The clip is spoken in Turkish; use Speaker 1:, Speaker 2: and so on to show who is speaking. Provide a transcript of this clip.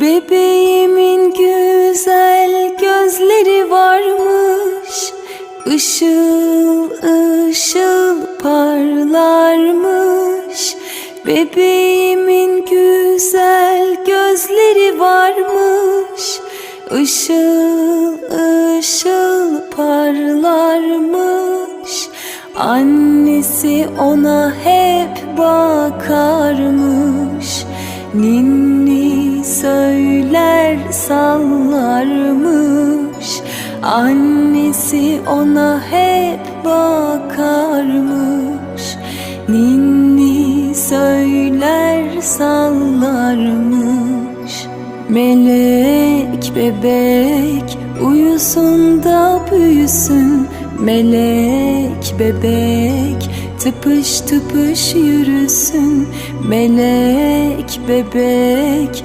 Speaker 1: Bebeğimin güzel gözleri varmış. Işıl ışıl parlarmış. Bebeğimin güzel gözleri varmış. Işıl ışıl parlarmış. Annesi ona hep bakarmış. Ninni sallarmış. Annesi ona hep bakarmış. Ninni söyler sallarmış. Melek bebek uyusun da büyüsün. Melek bebek tıpış tıpış yürüsün. Melek bebek